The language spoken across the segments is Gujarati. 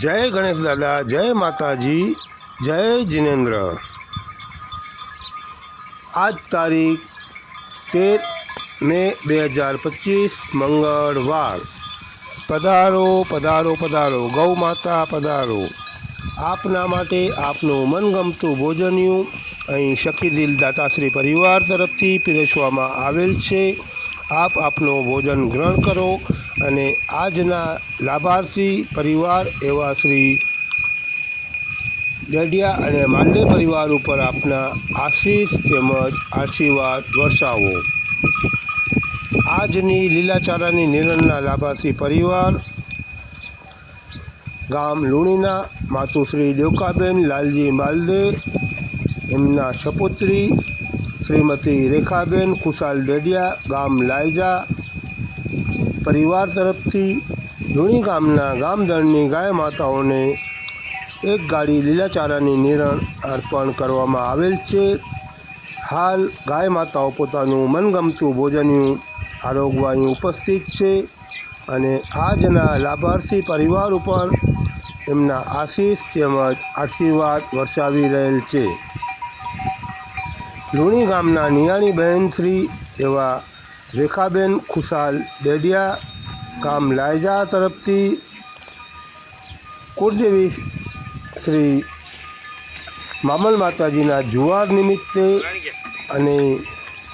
જય ગણેશ દાદા, જય માતાજી, જય જિનેન્દ્ર. આજ તારીખ તેર મે બે હજાર પચીસ, મંગળવાર. પધારો પધારો પધારો, ગૌ માતા પધારો. આપના માટે આપનું મનગમતું ભોજનિયું અહીં શકીદિલ દાતાશ્રી પરિવાર તરફથી પીરસવામાં આવેલ છે. આપ આપનું ભોજન ગ્રહણ કરો. અને આજના લાભાર્થી પરિવાર એવા શ્રી ડેડિયા અને માંડે પરિવાર ઉપર આપના આશીષ તેમજ આશીર્વાદ વરસાવો. આજની લીલાચારાની નિરણના લાભાર્થી પરિવાર ગામ લુણીના માતુશ્રી દેવકાબેન, લાલજી માલદે, એમના સપુત્રી શ્રીમતી રેખાબેન, ખુશાલ ડેડિયા ગામ લાયજા પરિવાર તરફથી ધૂણી ગામના ગામધણની ગાય માતાઓને એક ગાડી લીલાચારાની નિરણ અર્પણ કરવામાં આવેલ છે. હાલ ગાય માતાઓ પોતાનું મનગમતું ભોજનનું આરોગવાનું ઉપસ્થિત છે અને આજના લાભાર્થી પરિવાર ઉપર એમના આશીષ તેમજ આશીર્વાદ વરસાવી રહેલ છે. લુણી ગામના નિયાણી બહેન શ્રી એવા રેખાબેન ખુશાલ ડેડિયા ગામ લાયજા તરફથી, કુળદેવી શ્રી મામલ માતાજીના જુવાર નિમિત્તે અને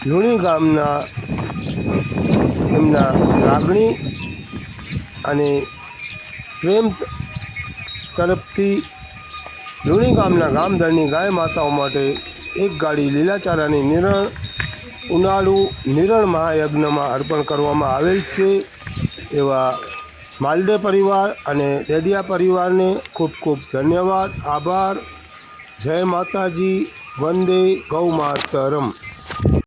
લુણી ગામના એમના લાગણી અને પ્રેમ તરફથી લુણી ગામના ગામધરની ગાય માતાઓ માટે એક ગાડી લીલાચારાની નિરણ ઉનાળુ નિરણ મહાયજ્ઞમાં અર્પણ કરવામાં આવેલ છે. એવા માલડે પરિવાર અને ડેડિયા પરિવારને ખૂબ ખૂબ ધન્યવાદ, આભાર. જય માતાજી, વંદે ગૌ માતરમ